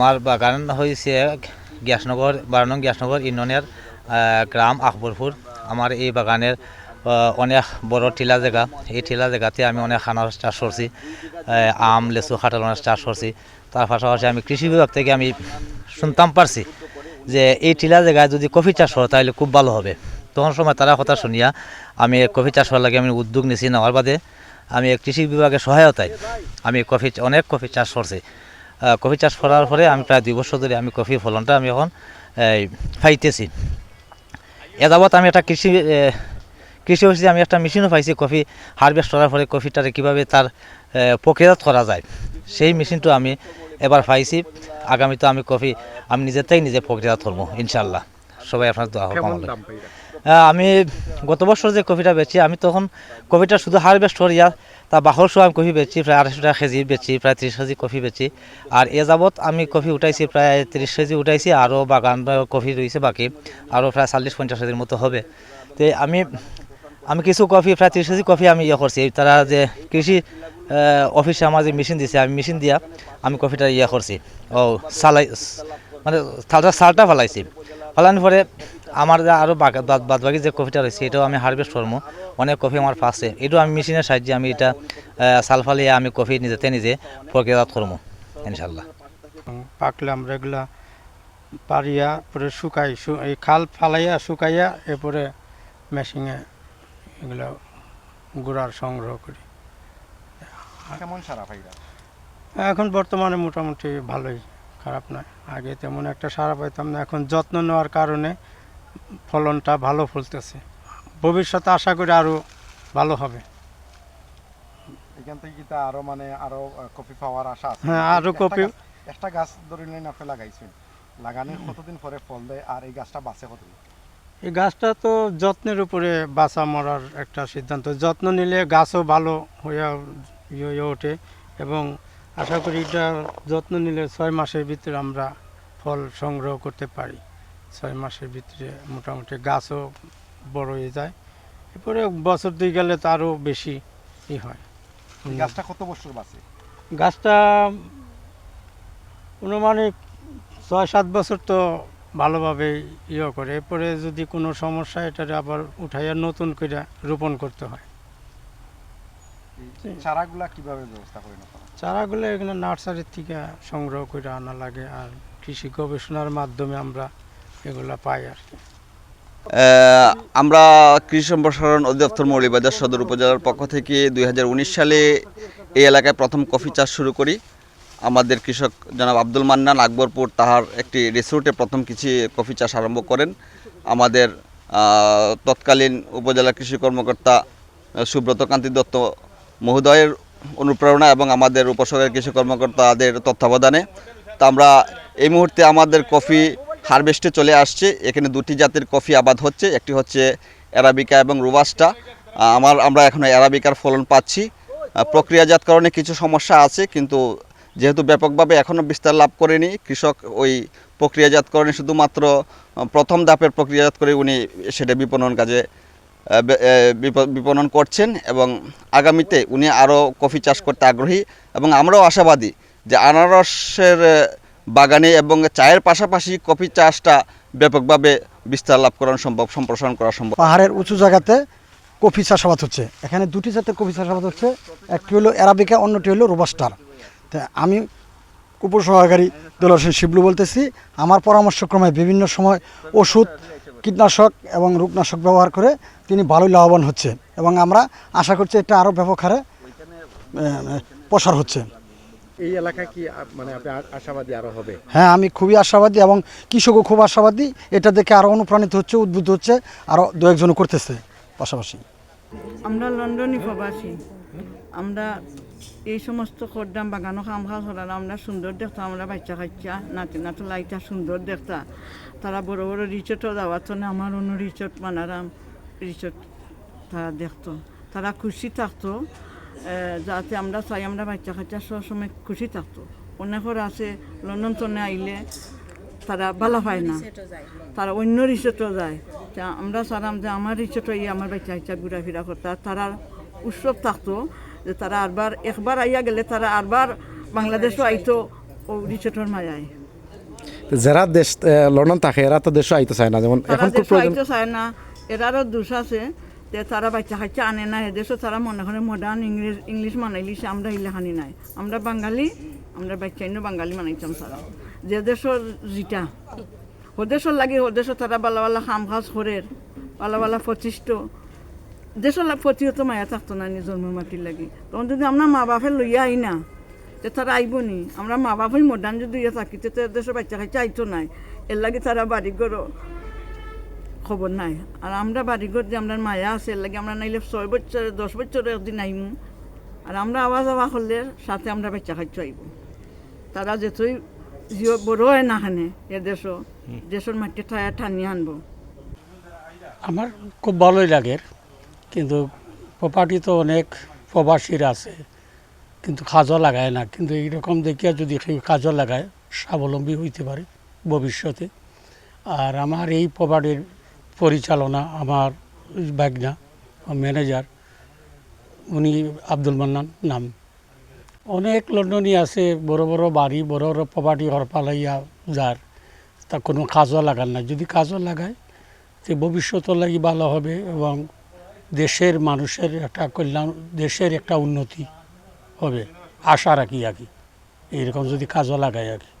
আমার বাগান হয়েছে গ্যাসনগর বারো নং গ্যাসনগর, ইউনিয়নের গ্রাম আকবরপুর। আমার এই বাগানের অনেক বড় ঠিলা জায়গা। এই ঠিলা জায়গাতে আমি অনেক আনারস চাষ করছি আম, লেচু অনারস চাষ করছি। তার পাশাপাশি আমি কৃষি বিভাগ থেকে আমি শুনতাম পারছি যে এই ঠিলা জায়গায় যদি কফি চাষ হয়, তাহলে খুব ভালো হবে। তখন সময় তারা কথা শুনিয়া আমি কফি চাষ হওয়ার লাগে আমি উদ্যোগ নিছি নেওয়ার বাদে আমি কৃষি বিভাগের সহায়তায় আমি কফি, অনেক কফি চাষ করছি। কফি চাষ করার পরে আমি প্রায় দুই বছর ধরে আমি কফি ফলনটা আমি এখন পাইতেছি। এ আমি একটা কৃষি কৃষি অফিসে আমি একটা মেশিনও পাইছি কফি হারভেস্ট করার পরে কফিটারে কীভাবে তার প্রক্রিয়াজাত করা যায়। সেই মেশিনটা আমি এবার পাইছি। আগামীতে আমি কফি আমি নিজের নিজে প্রক্রিয়াজাত করব ইনশাল্লাহ সবাই আপনার দোয়া হোক আমি গত বছর যে কফিটা বেচি আমি তখন কফিটা শুধু হারভেস্ট করিয়া তা বাহর সময় আমি কফি বেচি প্রায় আড়াইশো টাকা কেজি বেচি প্রায় ত্রিশ কেজি কফি বেচি। আর এ যাবৎ আমি কফি উঠাইছি প্রায় ত্রিশ কেজি উঠাইছি আরও বাগান বা কফি রয়েছে বাকি আরও প্রায় চল্লিশ পঞ্চাশ কেজির মতো হবে। তো আমি আমি কিছু কফি প্রায় ত্রিশ কেজি কফি আমি ইয়ে করছি তারা যে কৃষি অফিসে আমার যে মেশিন দিছে, আমি মেশিন দিয়া আমি কফিটা ইয়ে করছি। ও সালাই মানে থালটা সালটা ফেলাইছি। ফেলানোর পরে আমার যে আরও বাদ বাকি যে কফিটা রয়েছে, এটাও আমি হারভেস্ট করব। অনেক কফি আমার ফাঁসে এটাও আমি মেশিনের সাহায্যে আমি এটা সাল ফালিয়ে আমি কফি নিজেতে নিজে প্রক্রিয়াজাত করব ইনশাল্লাহ পাকলে আমরা এগুলা পারিয়া, পরে শুকাই এই খাল ফালাইয়া, শুকাইয়া, এরপরে মেশিনে এগুলো গুড়ার সংগ্রহ করি। কেমন সারা পাইরা এখন বর্তমানে মোটামুটি ভালোই খারাপ নয়। আগে তেমন একটা সারা পাইতাম না এখন যত্ন নেওয়ার কারণে ফলনটা ভালো ফলতেছে। ভবিষ্যতে আশা করি আরও ভালো হবে। এখান থেকে কি তা আরও মানে আরও আহ, কফি পাওয়ার আশা আছে? হ্যাঁ, আরও একটা কফি- গাছ- একটা গাছ ধরে নিন আপনি লাগাইছেন। লাগানোর কতদিন পরে ফল দেয় আর এই গাছটা বাঁচে কতদিন? এই গাছটা তো যত্নের উপরে বাঁচা মরার একটা সিদ্ধান্ত। যত্ন নিলে গাছও ভালো হয়ে ইয়ে হয়ে ওঠে এবং আশা করি এটা যত্ন নিলে ছয় মাসের ভিতরে আমরা ফল সংগ্রহ করতে পারি। ছয় মাসের ভিতরে মোটামুটি গাছও বড় হয়ে যায়। এরপরে বছর দুই গেলে তো আরও বেশি ই হয়। গাছটা কত বছর বাঁচে? গাছটা অনুমানিক ছয় সাত বছর তো ভালোভাবে ইয়ে করে। এরপরে যদি কোনো সমস্যা এটারে আবার উঠাইয়া নতুন করে রোপণ করতে হয়। চারাগুলা কীভাবে ব্যবস্থা করে নেওয়া চারাগুলো এখানে নার্সারির থেকে সংগ্রহ করে আনা লাগে আর কৃষি গবেষণার মাধ্যমে আমরা এগুলা পাই আর কি। আমরা কৃষি সম্প্রসারণ অধিদপ্তর মৌলিবাজার সদর উপজেলার পক্ষ থেকে দুই হাজার উনিশ সালে এই এলাকায় প্রথম কফি চাষ শুরু করি। আমাদের কৃষক জনাব আব্দুল মান্নান আকবরপুর তাহার একটি রিসোর্টে প্রথম কিছু কফি চাষ আরম্ভ করেন। আমাদের তৎকালীন উপজেলা কৃষি কর্মকর্তা আহ, সুব্রত কান্তি দত্ত মহোদয়ের অনুপ্রেরণা এবং আমাদের উপসর্গের কৃষি কর্মকর্তাদের তত্ত্বাবধানে। তা আমরা এই মুহূর্তে আমাদের কফি হারভেস্টে চলে আসছে। এখানে দুটি জাতের কফি আবাদ হচ্ছে। একটি হচ্ছে অ্যারাবিকা এবং রুবাস্টা। আমার, আমরা এখন অ্যারাবিকার ফলন পাচ্ছি। প্রক্রিয়াজাতকরণে কিছু সমস্যা আছে, কিন্তু যেহেতু ব্যাপকভাবে এখনও বিস্তার লাভ করেনি, কৃষক ওই প্রক্রিয়াজাতকরণে শুধুমাত্র প্রথম ধাপের প্রক্রিয়াজাত করে উনি সেটা বিপণন কাজে বিপণন করছেন এবং আগামীতে উনি আরও কফি চাষ করতে আগ্রহী এবং আমরাও আশাবাদী যে আনারসের বাগানে এবং চায়ের পাশাপাশি কফি চাষটা ব্যাপকভাবে বিস্তার লাভ করানো সম্ভব, সম্প্রসারণ করা সম্ভব। পাহাড়ের উঁচু জায়গাতে কফি চাষাবাদ হচ্ছে। এখানে দুটি জাতের কফি চাষাবাদ হচ্ছে। একটি হলো অ্যারাবিকা, অন্যটি হলো রোবাস্টার। তা আমি উপসহকারী দোল হোসেন শিবলু বলতেছি। আমার পরামর্শক্রমে বিভিন্ন সময় ওষুধ কীটনাশক এবং রোগনাশক ব্যবহার করে তিনি ভালোই লাভবান হচ্ছে এবং আমরা আশা করছি এটা আরও ব্যাপক হারে প্রসার হচ্ছে। এই এলাকায় কি মানে আপনি আশাবাদী আরও হবে? হ্যাঁ আমি খুবই আশাবাদী এবং কৃষকও খুব আশাবাদী। এটা দেখে আরও অনুপ্রাণিত হচ্ছে উদ্বুদ্ধ হচ্ছে আরও দু একজনও করতেছে পাশাপাশি। আমরা লন্ডনই প্রবাসী। আমরা এই সমস্ত করদাম বাগানো খাম খাল হলাম আমরা সুন্দর দেখতাম আমরা বাচ্চা কাচ্চা নাতি নাতি লাইটা সুন্দর দেখতা। তারা বড় বড় রিচোর্টও যাওয়ার জন্য আমার অন্য রিচোর্ট মানারাম রিচোর্ট তারা দেখতো। তারা খুশি থাকতো যাতে আমরা চাই আমরা বাচ্চা কাচ্চা সবসময় খুশি থাকতো। অনেকের আছে লন্ডন টনে আইলে তারা ভালো পায় না। তারা অন্য রিসোর্টও যায়। তা আমরা চালাম যে আমার রিসোর্টে ইয়ে আমার বাচ্চা কাচ্চা ঘোরাফেরা করতে। আর তারা উৎসব থাকতো যে তারা আরবার একবার আইয়া গেলে তারা আরবার বাংলাদেশও আইতো ও রিসোর্টের মায়ায় যারা দেশ লন্ডন থাকে এরা তো দেশে আইতে চায় না যেমন এখন খুব প্রয়োজন চায় না এরারও দোষ আছে যে তারা বাচ্চা কাচ্চা আনে না এদেশও তারা মনে করে মডার্ন ইংলিশ ইংলিশ মানাইলিছে আমরা ইলাহানি নাই আমরা বাঙালি আমরা বাচ্চা বাঙালি মানাইতাম তারা যে দেশের যেটা ওদেশের লাগে ওদেশে তারা বালা বালা খাম খাজ করে বালা বালা প্রতিষ্ঠ দেশের প্রতিহত মায়া থাকতো না নি জন্ম মাটির লাগি। তখন যদি আমরা মা বাপে লইয়া আই না তে তারা আইব নি? আমরা মা বাপই মডার্ন যদি ইয়ে থাকি তে দেশের বাচ্চা কাচ্চা আইতো নাই। এর লাগে তারা বাড়ি করো খবর নাই। আর আমরা বাড়িঘর যে আমরা মায়া আছে এর লাগে আমরা নাইলে ছয় বছর দশ বছর একদিন আইমু আর আমরা আওয়া যাওয়া করলে সাথে আমরা বাচ্চা খাচ্ছ আইব তারা যেতই জিও বড় হয় না খানে এ দেশ দেশের মাটি ঠায়া ঠানি আনব। আমার খুব ভালোই লাগে। কিন্তু প্রপার্টি তো অনেক প্রবাসীর আছে, কিন্তু কাজও লাগায় না। কিন্তু এইরকম দেখিয়া যদি কাজও লাগায়, স্বাবলম্বী হইতে পারে ভবিষ্যতে। আর আমার এই প্রপার্টির পরিচালনা আমার বাগনা ম্যানেজার উনি আব্দুল মান্নান নাম। অনেক লন্ডনই আছে, বড় বড় বাড়ি, বড় বড় প্রপার্টি হরপালাইয়া যার, তা কোনো কাজও লাগান না যদি কাজও লাগায় যে ভবিষ্যতের লাগি ভালো হবে এবং দেশের মানুষের একটা কল্যাণ, দেশের একটা উন্নতি হবে। আশা রাখি আর কি। এইরকম যদি কাজও লাগায় আর কি।